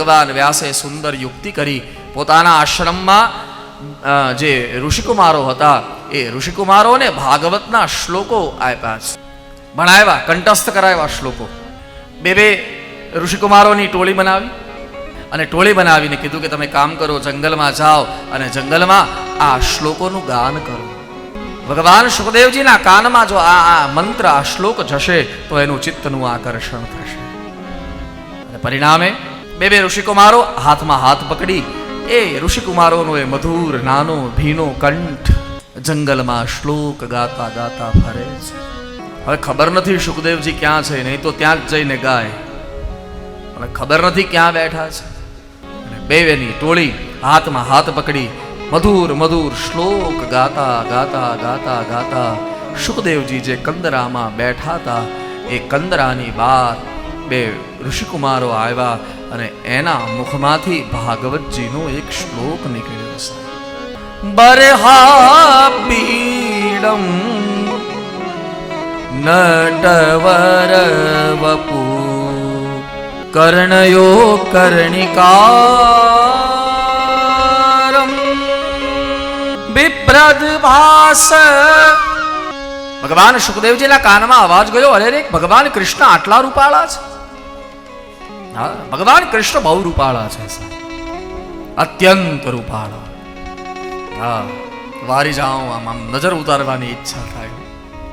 ભગવાન વ્યાસે સુંદર યુક્તિ કરી. પોતાના આશ્રમમાં જે ઋષિકુમારો હતા, એ ઋષિકુમારોને ભાગવતના શ્લોકો આપ્યા છે. ભણાવ્યા, કંઠસ્થ કરાવ્યા શ્લોકો. બે બે ઋષિકુમારોની ટોળી બનાવી અને ટોળી બનાવીને કીધું કે તમે કામ કરો, જંગલમાં જાઓ અને જંગલમાં આ શ્લોકોનું ગાન કરો. ભગવાન સુખદેવજીના કાનમાં જો આ આ મંત્ર, આ શ્લોક જશે, તો એનું ચિત્તનું આકર્ષણ થશે. અને પરિણામે બે બે ઋષિકુમારો હાથમાં હાથ પકડી. એ ઋષિકુમારોનો એ મધુર, નાનો, ભીનો કંઠ જંગલમાં શ્લોક ગાતા ગાતા ફરે છે. હવે ખબર નથી સુખદેવજી ક્યાં છે, નહીં તો ત્યાં જ જઈને ગાય. હવે ખબર નથી ક્યાં બેઠા છે. બે બેવેની ટોળી હાથમાં હાથ પકડી મધુર મધુર શ્લોક ગાતા ગાતા ગાતા ગાતા સુખદેવજી જે કંદરામાં બેઠા હતા, એ કંદરાની બહાર બે ઋષિકુમારો આવ્યા અને એના મુખમાંથી ભાગવતજીનો એક શ્લોક નીકળ્યો છે. બરહા પીડમ નટવર વપુ કર્ણયો કર્ણિકારમ વિપ્રદભાસ. ભગવાન સુખદેવજીના કાનમાં અવાજ ગયો, અરે રે, ભગવાન કૃષ્ણ આટલા રૂપાળા છે. હા, ભગવાન કૃષ્ણ બહુ રૂપાળા છે. અત્યંત રૂપાળા હા, વારી જાઉં, આમ આમ નજર ઉતારવાની ઈચ્છા થાય